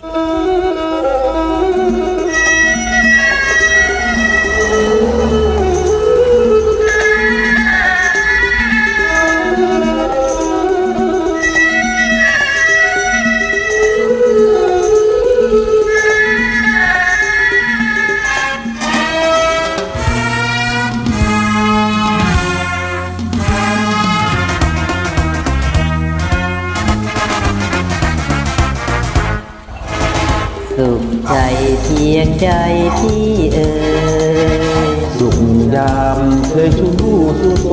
you. สุขใจเพียงใจพี่เอ่ยสุขยามเคยชูสุโส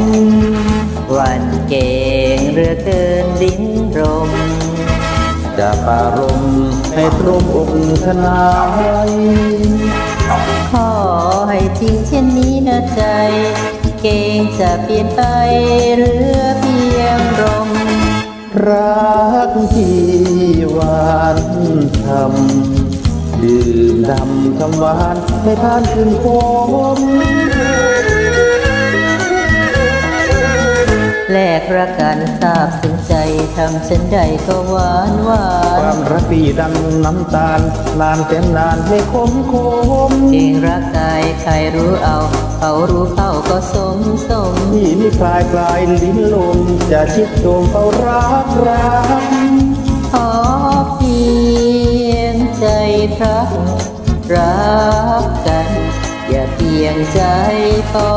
มวันเก่งเรือเกินดิ้นรมจะปารมให้ตรงอกทนายขอให้จริงเช่นนี้นะใจ เก่งจะเปลี่ยนไปเรือเพียงรมรักที่หวา นทำดื่มดำทำหวานให้ทานคืนคมแลกรักกันทราบซึ้งใจทำฉันใดก็หวานหวาคนวามรักพี่ดังน้ำตาล นานแสนนานไม่คมคมเก่งรักกายใครรู้เอา เขารู้เข้าก็สมสมนี่มีคลายคลายลิ้นลมจะชิดโดมเฝ้ารักรัก รักกัน อย่าเพียงใจต่อ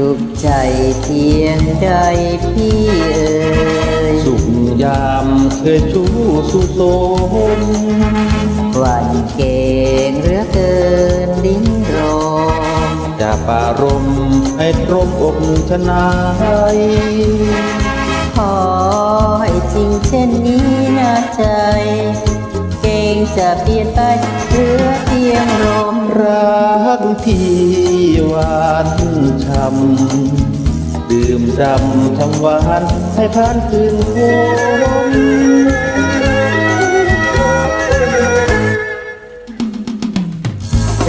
สุขใจเพียงใดพี่เอ่ยสุขยามเคยชู้สุโสมวันเก่งเหลือเกินดิ้นรมจะปารมให้ตรงอกทนายขอให้จริงเช่นนี้นะใจ จะเปลี่ยนไปเหลือเพียงลมรักที่หวานช่ำดื่มดำทำหวานให้ผ่านคืนคม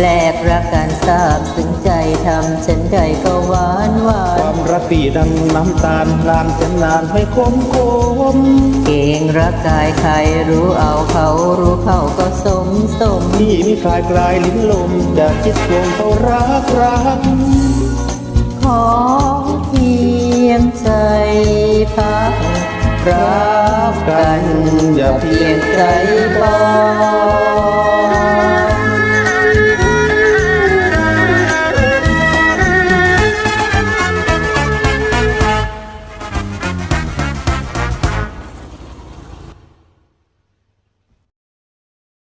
แลกรักกันทราบซึ้งใจทำฉันใดก็หวานหวาความรักพี่ดังน้ำตาลนานแสนนานไม่คมคม เก่งรักกายใครรู้เอาเขารู้เขาก็สมสมพี่มีคลายกลายลิ้นลมจะคิดวงเขารักรักขอเพียงใจพักรักกันอย่าเพียงใจปอง